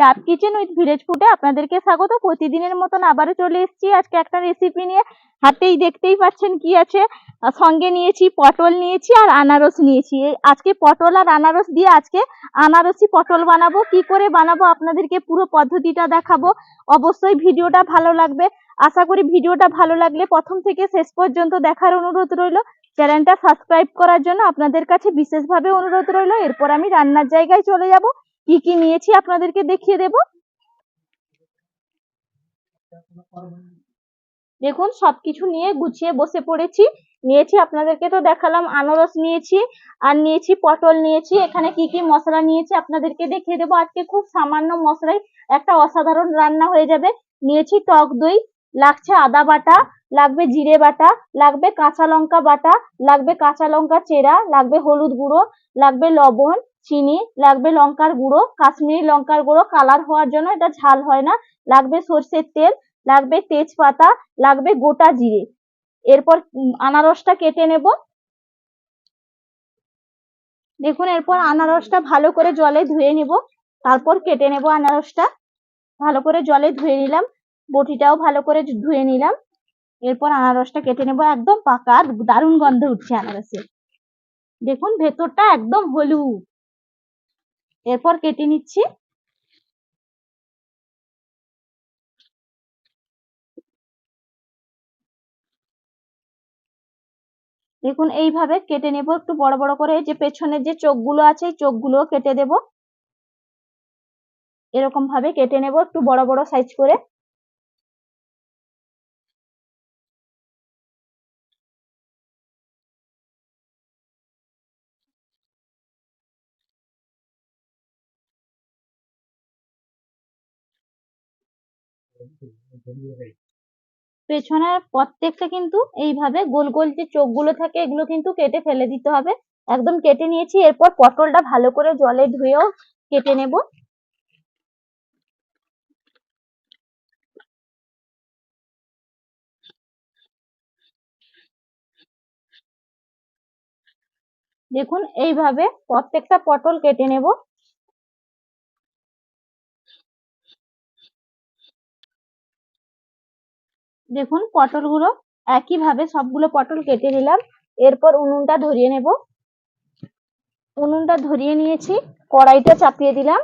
ডাব kitchen with village ফুডে আপনাদেরকে স্বাগত। প্রতিদিনের মতন আবারও চলে এসেছি আজকে একটা রেসিপি নিয়ে। হাতেই দেখতেই পাচ্ছেন কি আছে। সঙ্গে নিয়েছি পটল নিয়েছি আর আনারস নিয়েছি। আজকে পটল আর আনারস দিয়ে আজকে আনারসি পটল বানাবো। কি করে বানাবো আপনাদেরকে পুরো পদ্ধতিটা দেখাবো। অবশ্যই ভিডিওটা ভালো লাগবে। আশা করি ভিডিওটা ভালো লাগলে প্রথম থেকে শেষ পর্যন্ত দেখার অনুরোধ রইল। চ্যানেলটা সাবস্ক্রাইব করার জন্য আপনাদের কাছে বিশেষভাবে অনুরোধ রইল। এরপর আমি রান্নার জায়গায় চলে যাব। কি কি নিয়েছি আপনাদেরকে দেখিয়ে দেব? দেখুন, সবকিছু নিয়ে গুছিয়ে বসে পড়েছি। নিয়েছি, আপনাদেরকে তো দেখালাম, আনারস নিয়েছি, আর নিয়েছি পটল নিয়েছি। এখানে কি কি মশলা নিয়েছি আপনাদেরকে দেখিয়ে দেবো। আজকে খুব সামান্য মশলায় একটা অসাধারণ রান্না হয়ে যাবে। নিয়েছি টক দই, লাগছে আদা বাটা, লাগবে জিরে বাটা, লাগবে কাঁচা লঙ্কা বাটা, লাগবে কাঁচা লঙ্কা চেরা, লাগবে হলুদ গুঁড়ো, লাগবে লবণ চিনি, লাগবে লঙ্কার গুঁড়ো, কাশ্মীরি লঙ্কার গুঁড়ো কালার হওয়ার জন্য এটা ঝাল হয় না। লাগবে সর্ষের তেল, লাগবে তেজপাতা, লাগবে গোটা জিরে। এরপর আনারসটা কেটে নেব। দেখুন, এরপর আনারসটা ভালো করে জলে ধুয়ে নিব। তারপর কেটে নেব আনারসটা। ভালো করে জলে ধুয়ে নিলাম। বটিটাও ভালো করে ধুয়ে নিলাম। এরপর আনারসটা কেটে নেব। একদম পাকা, দারুণ গন্ধ উঠছে আনারসের। দেখুন, ভেতরটা একদম হলুদ। এরপর কেটে নিচ্ছি। দেখুন, এইভাবে কেটে নেব। একটু বড় বড় করে যে পেছনের যে চোখগুলো আছে চোখগুলো কেটে দেব। এরকম ভাবে কেটে নেব, একটু বড় বড় সাইজ করে। পেছনের প্রত্যেকটা কিন্তু এইভাবে গোল গোল যে চোখগুলো থাকে, এগুলো কিন্তু কেটে ফেলে দিতে হবে। একদম কেটে নিয়েছি, এরপর পটলটা ভালো করে জলে ধুয়েও কেটে নেব। দেখুন, এইভাবে প্রত্যেকটা পটল কেটে নেব। দেখুন, পটলগুলো একইভাবে সবগুলো পটল কেটে নিলাম। এরপর উনুনটা ধরিয়ে নেব। উনুনটা ধরিয়ে নিয়েছি, কড়াইটা চাপিয়ে দিলাম।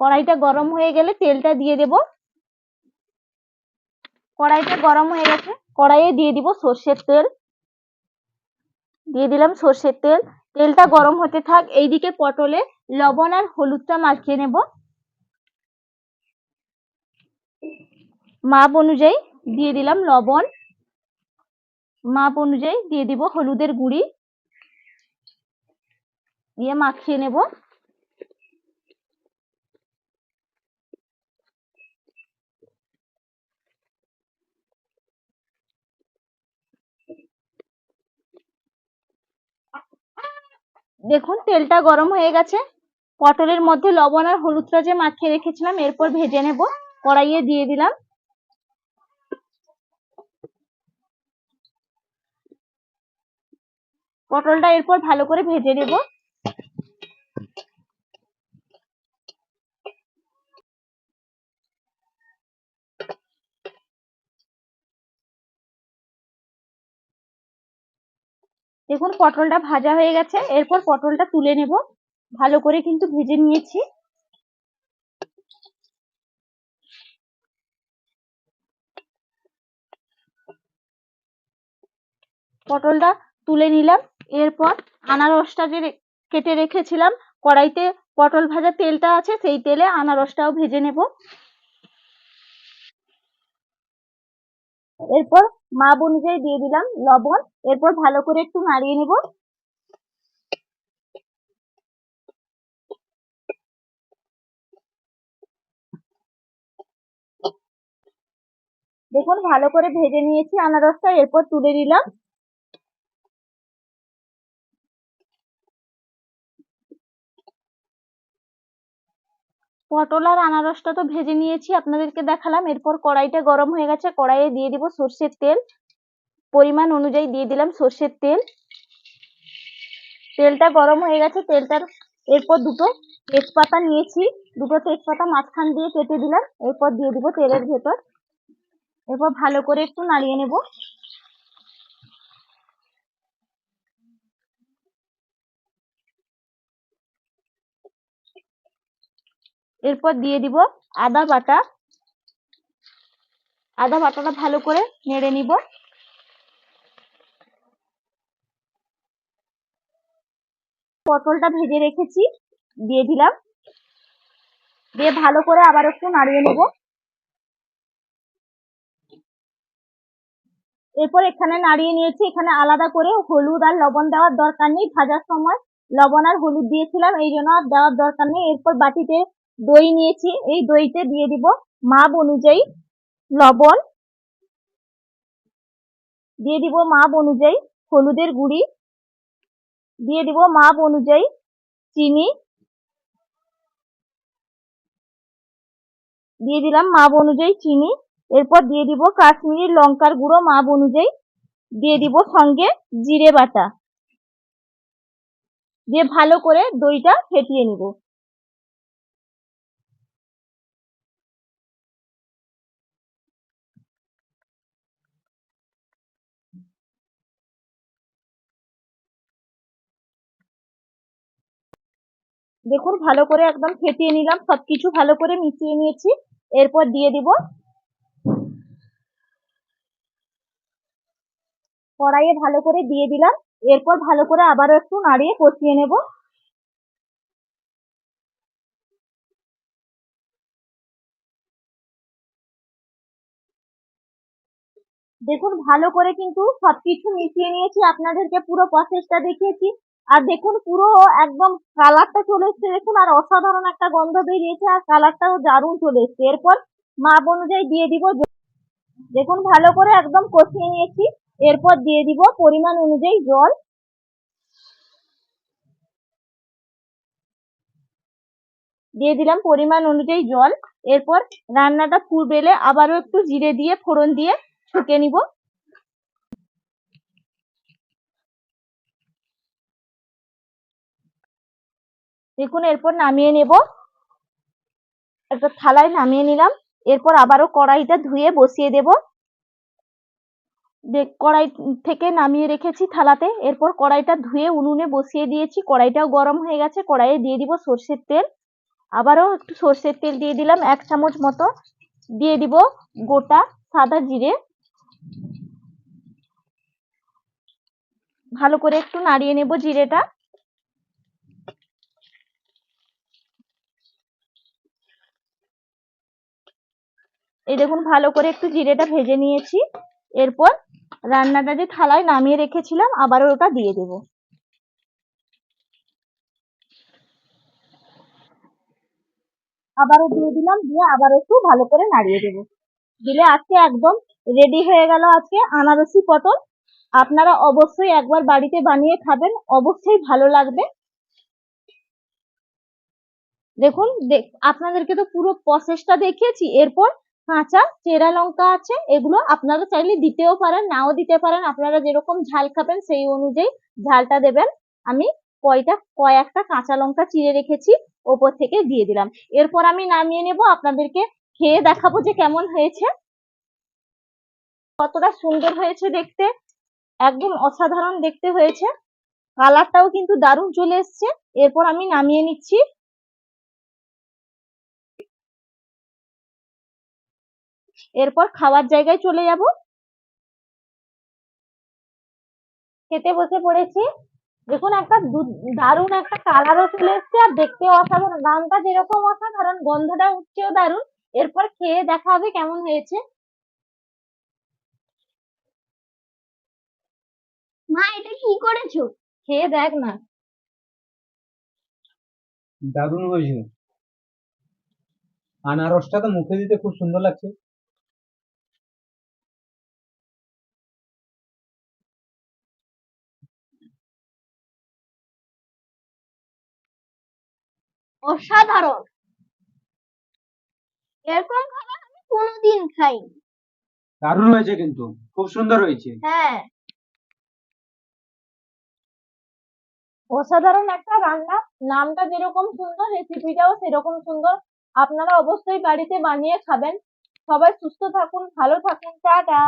কড়াইটা গরম হয়ে গেলে তেলটা দিয়ে দেব। কড়াইটা গরম হয়ে গেছে, কড়াইয়ে দিয়ে দিব সর্ষের তেল। দিয়ে দিলাম সর্ষের তেল। তেলটা গরম হতে থাক, এইদিকে পটলে লবণ আর হলুদটা মাখিয়ে নেব। মাপ অনুযায়ী দিয়ে দিলাম লবণ। মাপ অনুযায়ী দিয়ে দিব হলুদের গুঁড়ি। দিয়ে মাখিয়ে নেব। দেখুন, তেলটা গরম হয়ে গেছে। পটলের মধ্যে লবণ আর হলুদটা যে মাখিয়ে রেখেছিলাম, এরপর ভেজে নেব। কড়াইয়ে দিয়ে দিলাম। পটলটা এরপর ভালো করে ভেজে নেব। দেখুন, পটলটা ভাজা হয়ে গেছে। এরপর পটলটা তুলে নেব। ভালো করে কিন্তু ভেজে নিয়েছি। পটলটা তুলে নিলাম। এরপর আনারসটা যে কেটে রেখেছিলাম, কড়াইতে পটল ভাজা তেলটা আছে, সেই তেলে আনারসটাও ভেজে নেব। এরপর মাপ অনুযায়ী দিয়ে দিলাম লবণ, এরপর ভালো করে একটু নাড়িয়ে নেব। দেখুন, ভালো করে ভেজে নিয়েছি আনারসটা, এরপর তুলে নিলাম। পটল আর আনারসটা তো ভেজে নিয়েছি, আপনাদেরকে দেখালাম। এরপর কড়াইটা গরম হয়ে গেছে, কড়াইয়ে দিয়ে দিব সর্ষের তেল। পরিমাণ অনুযায়ী দিয়ে দিলাম সর্ষের তেল। তেলটা গরম হয়ে গেছে, তেলটার এরপর দুটো তেজপাতা নিয়েছি। দুটো তেজপাতা মাঝখান দিয়ে কেটে দিলাম, এরপর দিয়ে দিব তেলের ভেতর। এরপর ভালো করে একটু নাড়িয়ে নেব। এরপর দিয়ে দিব আদা বাটা। আদা বাটাটা ভালো করে নেড়ে নিব। পটলটা ভেজে রেখেছি, দিয়ে দিলাম। দিয়ে ভালো করে আবার একটু নাড়িয়ে নেব। এরপর এখানে নাড়িয়ে নিয়েছি, এখানে আলাদা করে হলুদ আর লবণ দেওয়ার দরকার নেই। ভাজার সময় লবণ আর হলুদ দিয়েছিলাম, এই জন্য আর দেওয়ার দরকার নেই। এরপর বাটিতে দই নিয়েছি। এই দইতে দিয়ে দিব মাপ অনুযায়ী লবণ। দিয়ে দিব মাপ অনুযায়ী হলুদের গুঁড়ি। দিয়ে দিব মাপ অনুযায়ী চিনি। দিয়ে দিলাম মাপ অনুযায়ী চিনি। এরপর দিয়ে দিব কাশ্মীরি লঙ্কার গুঁড়ো মাপ অনুযায়ী। দিয়ে দিব সঙ্গে জিরে বাটা। দিয়ে ভালো করে দইটা ফেটিয়ে নিব। দেখুন, ভালো করে একদম ফেটিয়ে নিলাম, সবকিছু ভালো করে মিশিয়ে নিয়েছি। এরপর দিয়ে দিব কড়াইয়ে ভালো করে দিয়ে দিলাম। এরপর ভালো করে আবারও একটু নাড়িয়ে কষিয়ে নেব। দেখুন, ভালো করে কিন্তু সবকিছু মিশিয়ে নিয়েছি। আপনাদেরকে পুরো প্রসেসটা দেখিয়েছি। আর দেখুন, পুরো একদম কালারটা চলে এসছে, দেখুন, আর অসাধারণ একটা গন্ধ বেরিয়েছে, আর কালারটাও দারুণ চলে এসছে। এরপর মাপ অনুযায়ী দিয়ে দিব দেখুন, ভালো করে একদম কষিয়ে নিয়েছি। এরপর দিয়ে দিব পরিমাণ অনুযায়ী জল। দিয়ে দিলাম পরিমাণ অনুযায়ী জল। এরপর রান্নাটা ফুটবে এলে আবারও একটু জিরে দিয়ে, ফোড়ন দিয়ে ছুঁকে নিব। দেখুন, এরপর নামিয়ে নেব। একটা থালায় নামিয়ে নিলাম। এরপর আবারও কড়াইটা ধুয়ে বসিয়ে দেব। কড়াই থেকে নামিয়ে রেখেছি থালাতে। এরপর কড়াইটা ধুয়ে উনুনে বসিয়ে দিয়েছি। কড়াইটাও গরম হয়ে গেছে। কড়াইয়ে দিয়ে দিব সর্ষের তেল। আবারও একটু সর্ষের তেল দিয়ে দিলাম, এক চামচ মতো। দিয়ে দিব গোটা সাদা জিরে। ভালো করে একটু নাড়িয়ে নেব জিরেটা। এই দেখুন, ভালো করে একটু জিরেটা ভেজে নিয়েছি। এরপর রান্নাটা যে থালায় নামিয়ে রেখেছিলাম, আবারও ওটা দিয়ে দেব। আবারও দিয়ে দিলাম, দিয়ে আবার একটু ভালো করে নাড়িয়ে দেব। দিলে আজকে একদম রেডি হয়ে গেল আজকে আনারসি পটল। আপনারা অবশ্যই একবার বাড়িতে বানিয়ে খাবেন, অবশ্যই ভালো লাগবে। দেখুন, দেখ- আপনাদেরকে তো পুরো প্রসেসটা দেখিয়েছি। এরপর কাঁচা, চেরা লঙ্কা আছে, এগুলো আপনারা চাইলে দিতেও পারেন, নাও দিতে পারেন। আপনারা যেরকম ঝাল খাবেন, সেই অনুযায়ী ঝালটা দেবেন। আমি কয়টা, কয়েকটা কাঁচা লঙ্কা চিড়ে রেখেছি, ওপর থেকে দিয়ে দিলাম। এরপর আমি নামিয়ে নেব, আপনাদেরকে খেয়ে দেখাবো যে কেমন হয়েছে। কতটা সুন্দর হয়েছে দেখতে, একদম অসাধারণ দেখতে হয়েছে। কালারটাও কিন্তু দারুণ চলে এসছে। এরপর আমি নামিয়ে নিচ্ছি। এরপর খাওয়ার জায়গায় চলে যাব। খেতে বসে পড়েছি। দেখুন একটা দারুণ একটা কালারও চলে এসছে আর দেখতেও অসাধারণ। দামটা যেরকম অসাধারণ গন্ধটা উঠছেও দারুণ। এরপর খেয়ে দেখা হবে কেমন হয়েছে। মা এটা কি করেছ? খেয়ে দেখ না। দারুণ হয়েছে। আনারসটা তো মুখে দিতে খুব সুন্দর লাগছে। অসাধারণ। এরকম খাবার আমি কোনোদিন খাইনি। দারুণ হয়েছে কিন্তু খুব সুন্দর হয়েছে। হ্যাঁ। অসাধারণ একটা রান্না নামটা যেরকম সুন্দর রেসিপিটাও সেরকম সুন্দর। আপনারা অবশ্যই বাড়িতে বানিয়ে খাবেন। সবাই সুস্থ থাকুন ভালো থাকুন টাটা।